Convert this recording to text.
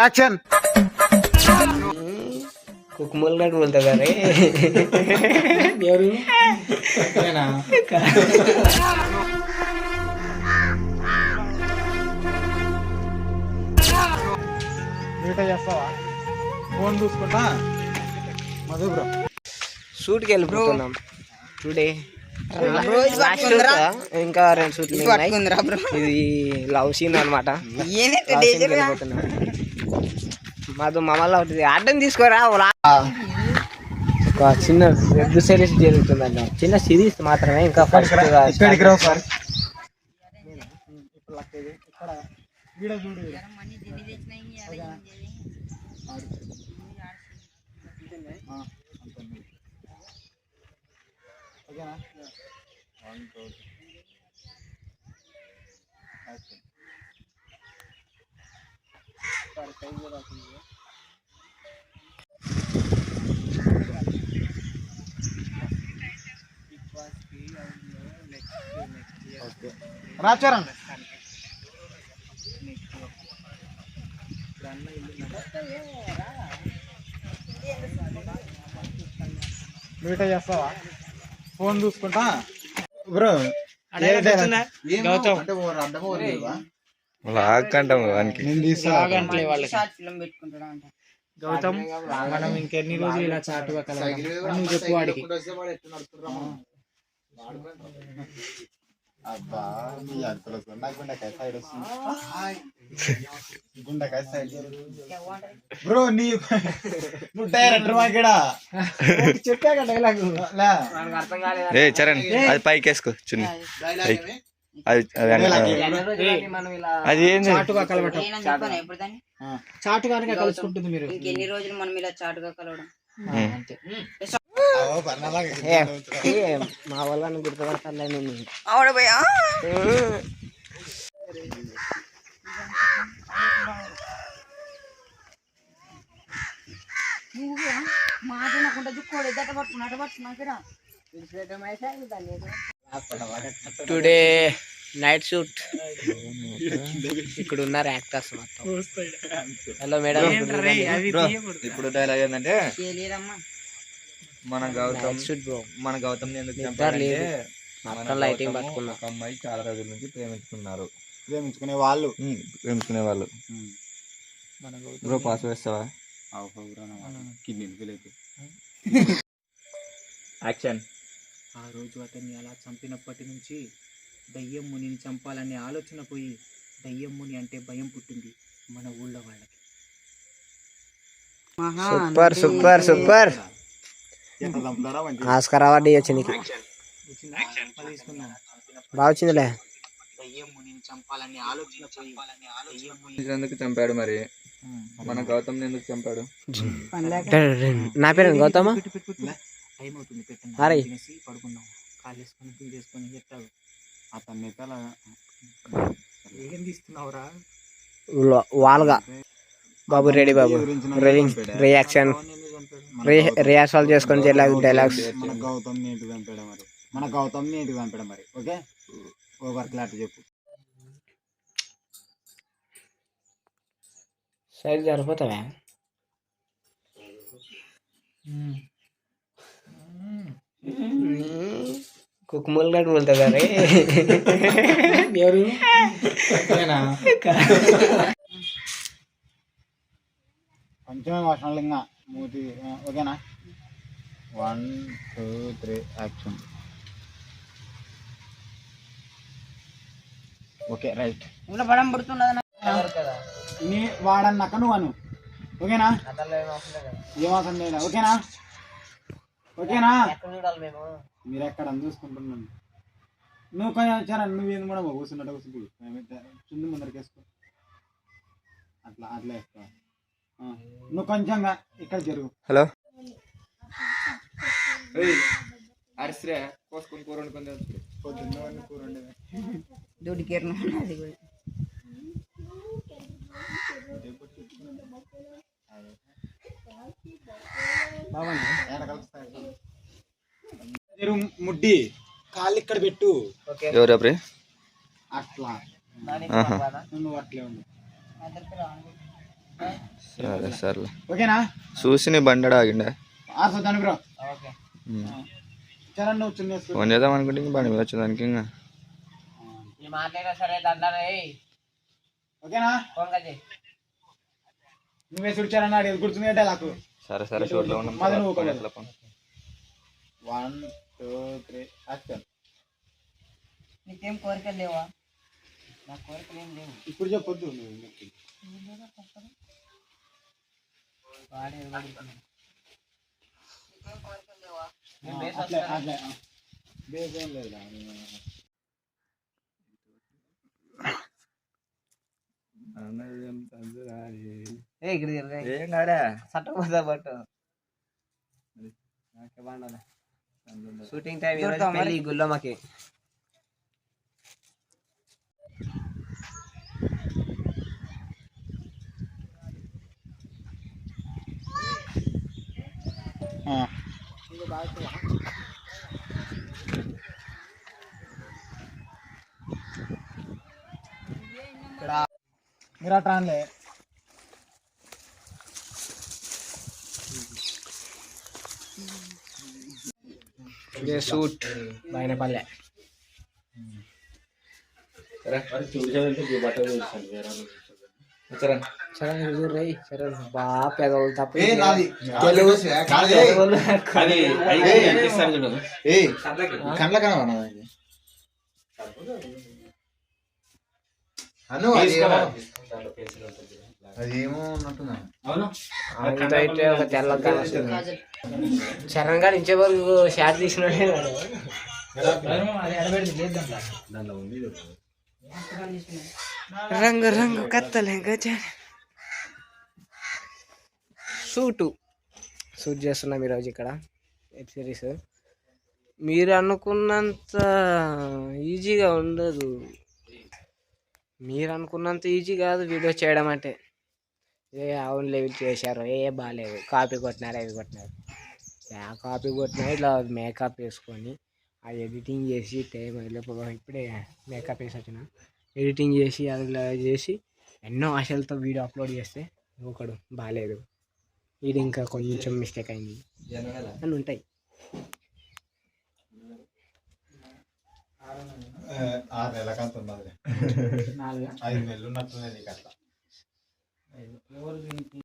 Action. కుక్కుమల్ గడ్ బోల్తా రే ఎవరు? చేస్తావా? ఫోన్ చూసుకుంటా? మధు బ్రో. షూట్కి వెళ్ళిపోతున్నాం. టుడే. ఇంకా రెండు ఉన్నాయి. ఇది లవ్ సీన్ అనమాట మాతో మమ్మల్ని అవుతుంది. అడ్డం తీసుకోరా? ఒక చిన్న వెబ్ సిరీస్ జరుగుతుందండి చిన్న సిరీస్ మాత్రమే ఇంకా ఫస్ట్. ఓకేనా one two action. Sir, size okay రాచారండి మీట చేస్తావా ఫోన్ చూసుకుంటా బ్రో గౌతమ్. మనం ఇంకెన్ని రోజులు ఇలా చాటుగా కలవాలి నువ్వు చెప్పు వాడికి. అబ్బా నీ అక్కలు వస్తుంది నాకు గుండెకాయ సైడ్ వస్తుంది. గుండెకాయ సైడ్ బ్రో నీ నువ్వు డైరెక్టర్ మాకేడా చెప్పాక డైలాగ్ ఏ చరణ్ అది పైకి వేసుకో చున్ని. అది ఏంది? చాటుగా కలవటం. ఆ. చాటుగానే కలుసుకుంటుంది మీరు. ఎన్ని రోజులు మనం ఇలా చాటుగా కలవడం? మా వాళ్ళని గుర్తుపడతాను నేను. ఆవిడ పోయా మాట్లాడకుండా చుక్కోడు ఎద్దట పట్టుకున్నా అట పట్టుకున్నాకరా టుడే నైట్ షూట్ ఇక్కడ ఉన్నారు యాక్టర్స్ మొత్తం హలో మేడం ఇప్పుడు డైలాగ్ ఏంటంటే మన గౌతమ్ మన గౌతమ్ ఎందుకు లైటింగ్ పట్టుకున్నా. ఒక అమ్మాయి చాలా రోజుల నుంచి ప్రేమించుకున్నారు. ప్రేమించుకునే వాళ్ళు. ప్రేమించుకునే వాళ్ళు బ్రో పాస్ వేస్తావా? యాక్షన్. ఆ రోజు అతన్ని అలా చంపినప్పటి నుంచి దయ్యం మునిని చంపాలనే ఆలోచన పోయి దయ్యం ముని అంటే భయం పుట్టింది మన ఊళ్ళో వాళ్ళకి. Super super super. Oscar award ఇవ్వచ్చు నీకు. బాగా వచ్చిందిలే. చంపాడు మరి? మన గౌతమ్ ఎందుకు చంపాడు? నా పేరు గౌతమ అరే. కాలు వేసుకొని ఏం తీస్తున్నావురా? వాళ్ళగా బాబు రెడీ బాబు. రియాక్షన్ రిహార్సల్ చేసుకొని డైలాగ్ డైలాగ్స్ మన గౌతమ్ ఏంటి చంపాడు మరి? మన గౌతమ్ ఏంటి చంపాడు మరి? ఓకే? ఓవర్ క్లాట్ చెప్పు. సైడ్ సరిపోతావా? కుక్కుమల్ గడ్ రే? ఎవరు? ఎమోషనల్ ఇంకా. మూతి ఓకేనా? One two three action okay right ఇంకా పడం పడుతున్నది నీ వాడన్నాక నువ్వు అను. ఓకేనా? ఏమాసం లేదా ఓకేనా? ఓకేనా? మీరు ఎక్కడ చూసుకుంటున్నాను. నువ్వు కొంచెం చాలా నువ్వు ఏంది కూడా కూర్చున్నట్టు కూర్చుంటు చుంది ముందరికి వేసుకో అట్లా అట్లా వేసుకో. ఆ, నువ్వు కొంచెంగా ఇక్కడ జరుగు. హలో? అరిసిరే కోసుకొని కూర వండుకొని పొద్దున్న కూర వండేది. దొడికేరు అది కూడా. ముడ్డి. కాళ్ళు ఇక్కడ పెట్టు. ఎవరు అట్లా. నువ్వు అట్లే ఉండు. సరే సర్లే. ఓకేనా? చూసి నీ బండి ఆగిండే బ్రో. ఫోన్ చేద్దాం అనుకుంటే ఇంక బండి మీద వచ్చేదానికి ఇంకా. నువ్వే చూడు చరణ్ ఆడి గుర్తుంది అంటే నాకు. సరే సరే షూట్లో ఉన్నాం. One two three action. నీకేం కోరికలు లేవా? నా కోరికలు ఏం లేవు. ఇప్పుడు చెప్పొద్దు. వాడే. బేస్ లేదు? ఇక్కడ తిరగ. ఏం. కాడా సట్టపోతా పట్టు షూటింగ్ టైం ఈరోజు పెళ్ళి గుల్లమ్మకి మీరు అట్లా అనలే ఇదే సూట్ సరే ఇది రై సరే బాగా పెదవులు తప్ప కండ్ల కనవనా అను అదేమో ఉన్నట్టున్నా అయితే ఒక తెల్ల చరణ్ గారు ఇంచే వరకు షాట్ తీసినాడే రంగు రంగు కత్తలే గజ సూటు. షూట్ చేస్తున్నాం ఈరోజు ఇక్కడ. Web series. మీరు అనుకున్నంత ఈజీగా ఉండదు. మీరు అనుకున్నంత ఈజీ కాదు వీడియో చేయడం అంటే. ఏ అవునులే ఇవి చేశారు. ఏ బాగాలేదు కాపీ కొట్టినారు అవి కొట్టినారు. ఆ కాపీ కొట్టినా ఇట్లా మేకప్ వేసుకొని ఆ ఎడిటింగ్ చేసి టైం అయిపోయి ఇప్పుడే మేకప్ వేసి వచ్చిన. ఎడిటింగ్ చేసి అది చేసి ఎన్నో ఆశలతో వీడియో అప్లోడ్ చేస్తే ఒకడు బాగాలేదు ఇది ఇంకా కొంచెం మిస్టేక్ అయింది. అని ఉంటాయి. ఆరు ఉన్నది ఐదు నెలలు ఉన్నట్టున్నది నీకు అట్లా.